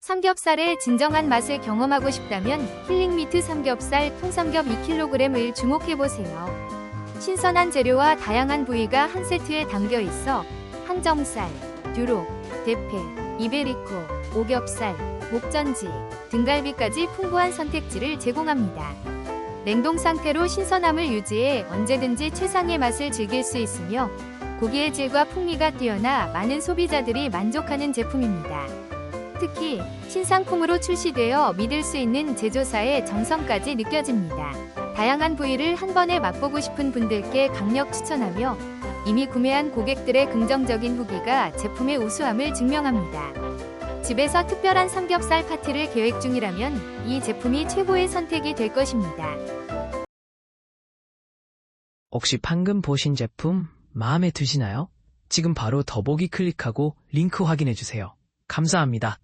삼겹살의 진정한 맛을 경험하고 싶다면 힐링미트 삼겹살 통삼겹 2kg을 주목해보세요. 신선한 재료와 다양한 부위가 한 세트에 담겨 있어 항정살, 듀록, 대패, 이베리코, 오겹살, 목전지, 등갈비까지 풍부한 선택지를 제공합니다. 냉동 상태로 신선함을 유지해 언제든지 최상의 맛을 즐길 수 있으며 고기의 질과 풍미가 뛰어나 많은 소비자들이 만족하는 제품입니다. 특히 신상품으로 출시되어 믿을 수 있는 제조사의 정성까지 느껴집니다. 다양한 부위를 한 번에 맛보고 싶은 분들께 강력 추천하며 이미 구매한 고객들의 긍정적인 후기가 제품의 우수함을 증명합니다. 집에서 특별한 삼겹살 파티를 계획 중이라면 이 제품이 최고의 선택이 될 것입니다. 혹시 방금 보신 제품 마음에 드시나요? 지금 바로 더보기 클릭하고 링크 확인해 주세요. 감사합니다.